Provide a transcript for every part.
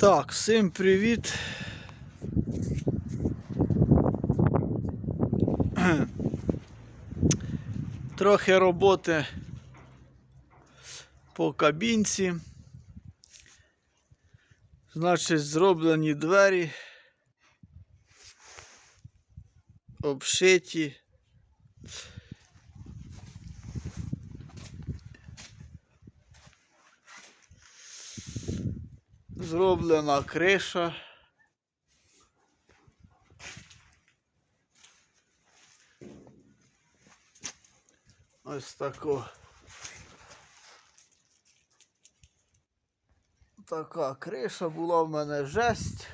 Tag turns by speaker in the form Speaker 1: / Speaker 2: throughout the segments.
Speaker 1: Так, всім привіт. Трохи роботи по кабінці. Значить, зроблені двері. Обшиті. Зроблена криша. Ось тако. Така криша була в мене жесть.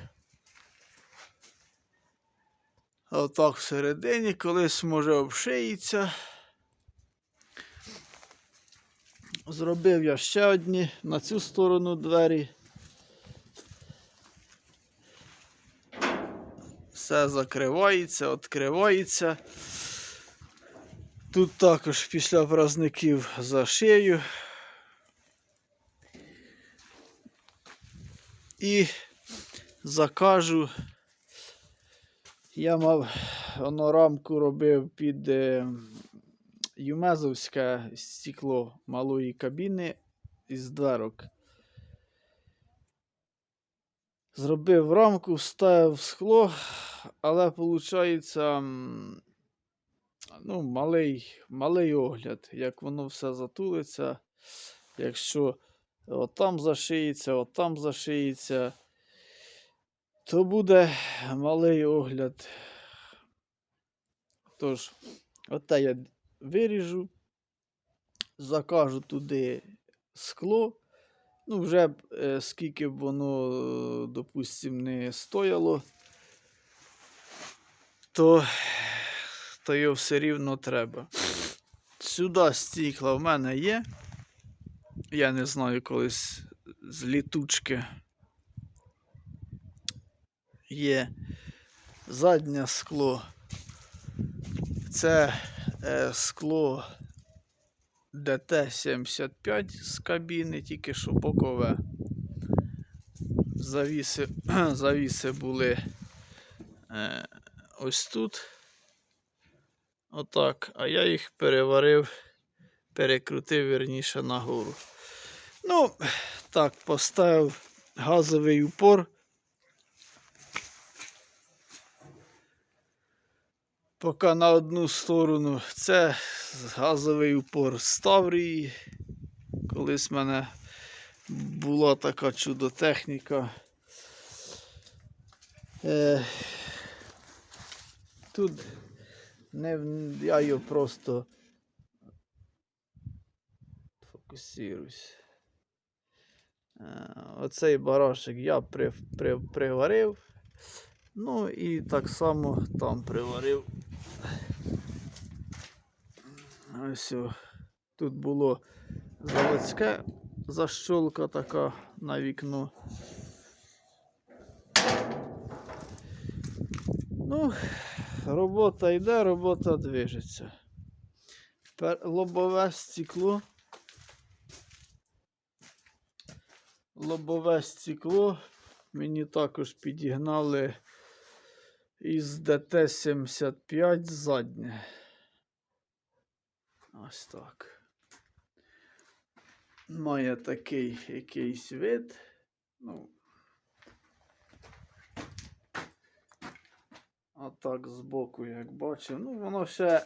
Speaker 1: Отак всередині колись може обшиється. Зробив я ще одні на цю сторону двері. Все закривається, відкривається. Тут також після праздників зашию. І закажу. Я мав воно рамку робив під е, Юмезовське стекло малої кабіни із дверок. Зробив рамку, вставив скло, але виходить ну, малий, малий огляд, як воно все затулиться. Якщо отам зашиється, отам зашиється, то буде малий огляд. Тож, оте я виріжу, закажу туди скло. Ну, вже е, скільки б воно, е, допустим, не стояло, то, то його все рівно треба. Сюди стікла в мене є. Я не знаю, колись з літучки є заднє скло. Це е, скло ДТ-75 з кабіни, тільки що бокове. Завіси, завіси були е, ось тут. Отак. А я їх переварив, перекрутив вірніше нагору. Ну, так, поставив газовий упор. Поки на одну сторону це газовий упор з Таврії. Колись в мене була така чудо-техніка. Е, тут не, я його просто фокусируюсь. Е, Оцей барашек я при, при, приварив. Ну і так само там приварив. Ось тут було заводське защолка така на вікно. Ну, робота йде, робота движеться. Пер- Лобове стекло. Лобове стекло мені також підігнали із ДТ-75 заднє. Ось так. Має такий якийсь вид. Ну. А так збоку, як бачив. Ну, воно ще.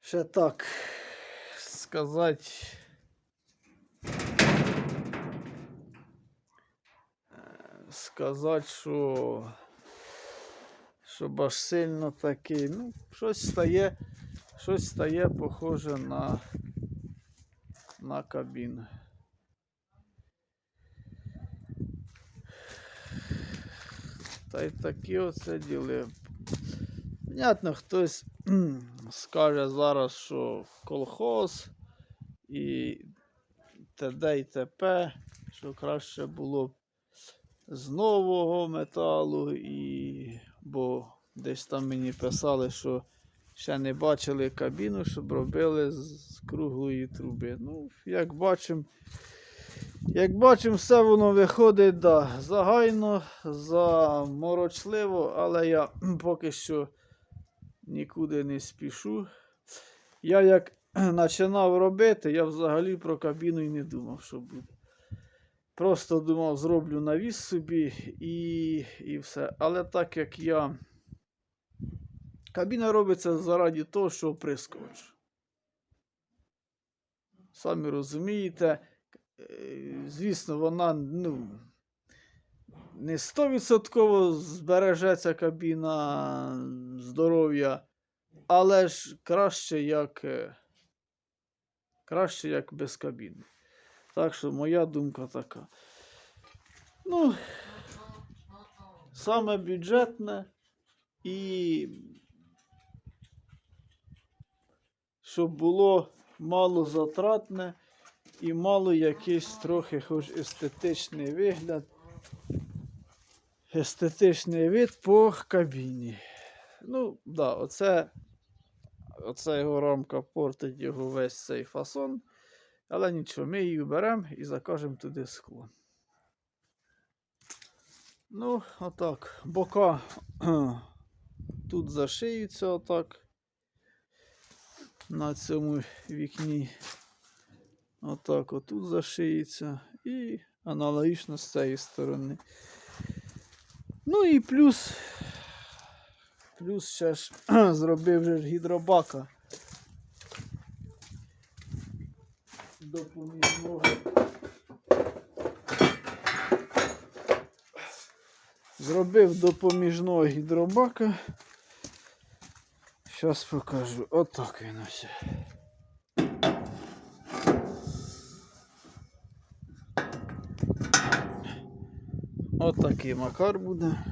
Speaker 1: Ще так сказати. Сказати, що. Щоб аж сильно такий. Ну, щось стає. Щось стає похоже на, на кабіну. Та й такі оце діли. Понятно, хтось скаже зараз, що колхоз і т.д. і т.п., що краще було б з нового металу, і... бо десь там мені писали, що ще не бачили кабіну, щоб робили з круглої труби. Ну, як бачимо, Як бачимо, все воно виходить да, загайно, заморочливо, але я поки що нікуди не спішу. Я як починав робити, я взагалі про кабіну і не думав, що буде. Просто думав, зроблю навіс собі і, і все. Але так як я. Кабіна робиться заради того, що оприскувач. Самі розумієте, звісно, вона ну, не 100% збережеться кабіна здоров'я, але ж краще як, е, краще як без кабіни. Так що моя думка така. Ну, саме бюджетне і щоб було мало затратне і мало якийсь трохи хоч естетичний вигляд. Естетичний вид по кабіні. Ну, да, оце, оце його рамка портить його весь цей фасон. Але нічого, ми її беремо і закажемо туди скло. Ну, отак. Бока тут зашиються отак. На цьому вікні. Отак отут зашиється. І аналогічно з цієї сторони. Ну і плюс. Плюс ще ж зробив же гідробака. допоміжного. Зробив допоміжного гідробака. Зараз покажу. Отак він ось. Отакий макар буде.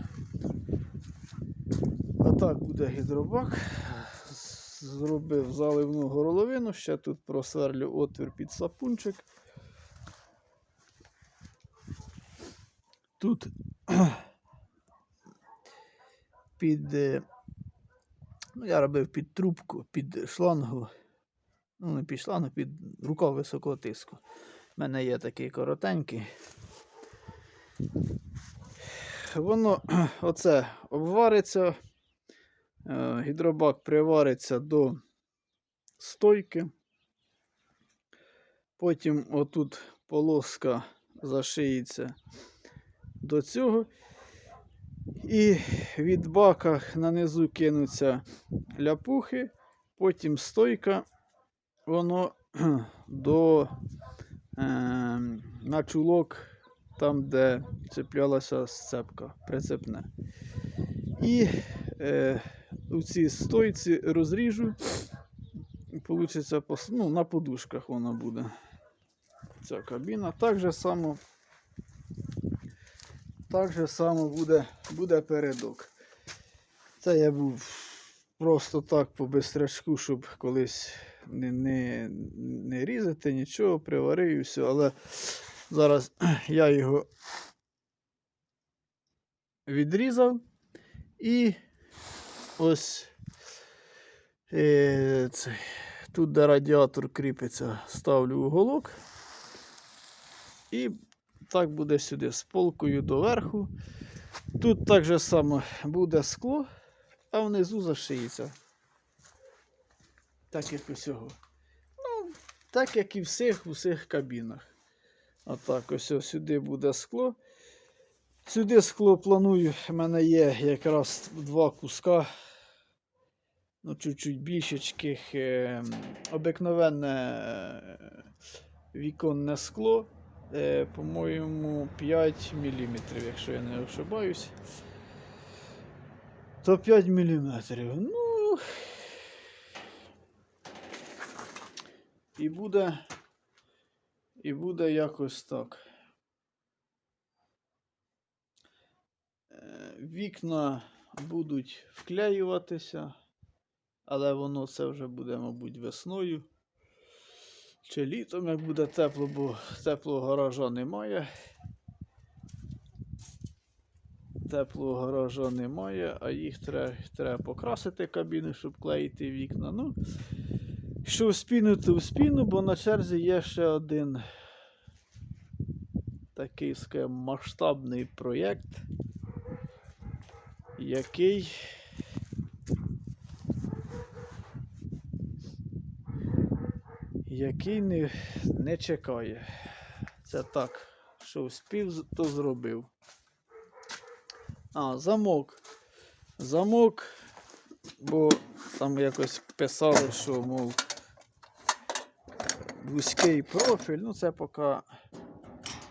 Speaker 1: Отак буде гідробак зробив заливну горловину, ще тут просверлю отвір під сапунчик. Тут під, е, ну, я робив під трубку, під шлангу, ну, не під шлангу, під рукав високого тиску. У мене є такий коротенький. Воно оце обвариться. Е, гідробак привариться до стойки. Потім отут полоска зашиється до цього. І від бака нанизу кинуться ляпухи, потім стойка, воно до е, на чулок, там, де цеплялася сцепка, прицепне. І е, у цій стойці розріжу. Получиться ну, на подушках вона буде. Ця кабіна. Так же само, так же само буде, буде передок. Це я був просто так по бистрачку, щоб колись не не, не різати нічого, приварив і все. Але зараз я його відрізав і ось е, це, тут, де радіатор кріпиться, ставлю уголок. І так буде сюди з полкою доверху. Тут так же само буде скло, а внизу зашиється. Так як усього. Ну, так як і всіх усіх кабінах. Отак, ось, ось сюди буде скло. Сюди скло планую, в мене є якраз два куска, ну, чуть-чуть більшечких, е, обикновенне е, віконне скло, е, по-моєму, 5 мм, якщо я не ошибаюсь. То 5 мм. Ну і буде, і буде якось так. вікна будуть вклеюватися, але воно це вже буде, мабуть, весною. Чи літом, як буде тепло, бо теплого гаража немає. Теплого гаража немає, а їх треба треба покрасити кабіни, щоб клеїти вікна. Ну, що в спіну, то в спіну, бо на черзі є ще один такий скажімо, масштабний проєкт, який який не, не чекає. Це так, що вспів, з- то зробив. А, замок. Замок, бо там якось писали, що, мов, вузький профіль, ну це поки,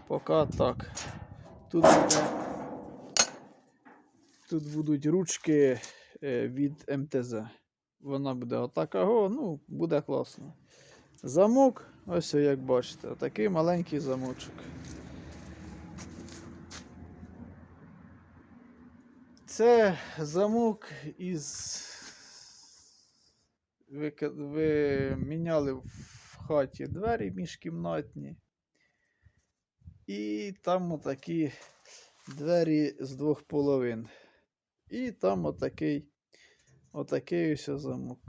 Speaker 1: поки так. Тут, буде, тут будуть ручки е, від МТЗ. Вона буде отакого, ну, буде класно. Замок, ось як бачите, такий маленький замочок. Це замок із. Ви, ви міняли в хаті двері міжкімнатні. І там отакі двері з двох половин. І там отакий, отакий ось замок.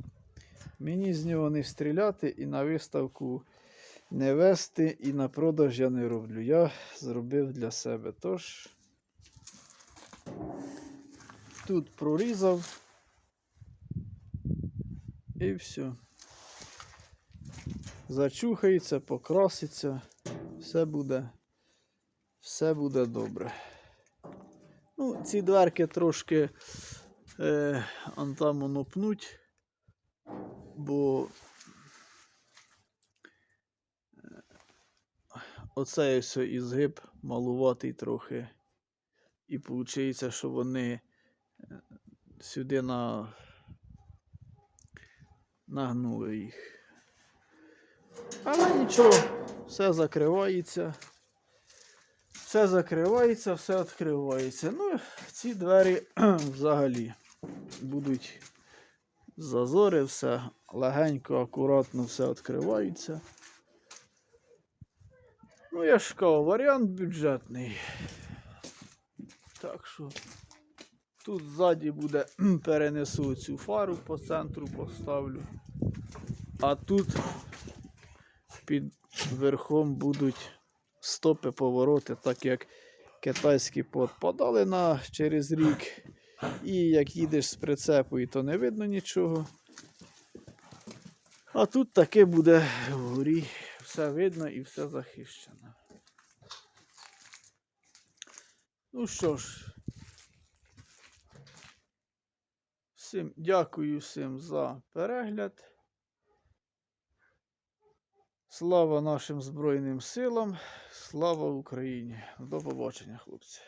Speaker 1: Мені з нього не стріляти і на виставку не вести, і на продаж я не роблю. Я зробив для себе. Тож тут прорізав і все. Зачухається, покраситься, все буде, все буде добре. Ну, ці дверки трошки е, он там воно пнуть, бо е, оцей ось ізгиб малуватий трохи. І виходить, що вони е, сюди на... нагнули їх. Але нічого, все закривається. Все закривається, все відкривається. Ну, ці двері взагалі будуть зазори, все легенько, акуратно все відкривається. Ну, я ж кажу, варіант бюджетний. Так що тут ззаді буде перенесу цю фару по центру поставлю. А тут під верхом будуть стопи повороти, так як китайські подпадали на через рік. І як їдеш з прицепою, то не видно нічого. А тут таке буде вгорі, все видно і все захищено. Ну що ж, всім дякую всім за перегляд. Слава нашим Збройним силам, слава Україні. До побачення, хлопці.